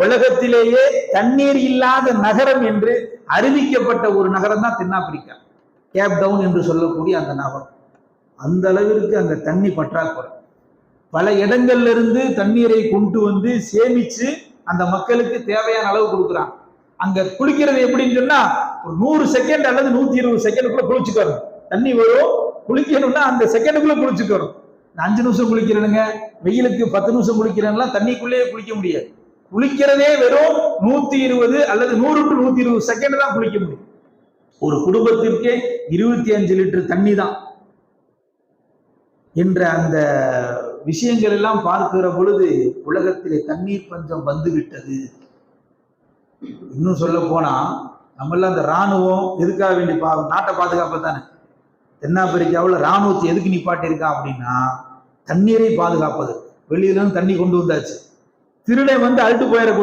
உலகத்திலேயே தண்ணீர் இல்லாத நகரம் என்று அறிவிக்கப்பட்ட ஒரு நகரம் தான் தென்னாப்பிரிக்கா. கேப் டவுன் என்று சொல்லக்கூடிய அந்த நகரம். அந்த அளவிற்கு அந்த தண்ணி பற்றாக்குறை. பல இடங்கள்ல இருந்து தண்ணீரை கொண்டு வந்து சேமிச்சு அந்த மக்களுக்கு தேவையான அளவு கொடுக்குறாங்க. அங்க குளிக்கிறது எப்படின்னு சொன்னா ஒரு நூறு செகண்ட் அல்லது நூத்தி இருபது செகண்டுக்குள்ள குளிச்சுக்கணும். தண்ணி வரும் குளிக்கணும்னா அந்த செகண்டுக்குள்ள குளிச்சுக்கணும். நான் அஞ்சு நிமிஷம் குளிக்கிறேனுங்க வெயிலுக்கு பத்து நிமிஷம் குளிக்கிறேன்னா தண்ணிக்குள்ளேயே குளிக்க முடியாது. குளிக்கிறதே வெறும் நூத்தி இருபது அல்லது நூறு டு நூத்தி இருபது செகண்ட் தான் குளிக்க முடியும். ஒரு குடும்பத்திற்கே இருபத்தி அஞ்சு லிட்டர் தண்ணி தான். என்ற அந்த விஷயங்கள் எல்லாம் பார்க்கிற பொழுது உலகத்திலே தண்ணீர் பஞ்சம் வந்துவிட்டது இன்னும் சொல்ல போனா நம்மளாம் அந்த ராணுவம் எதுக்காக வேண்டி பா நாட்டை பாதுகாப்பு தானே? தென்னாப்பிரிக்காவில் ராணுவத்தை எதுக்கு நிப்பாட்டியிருக்கா அப்படின்னா தண்ணீரை பாதுகாப்பது. வெளியிலும் தண்ணி கொண்டு வந்தாச்சு. திருடன் வந்து அழுட்டு போயிடக்கூடாது.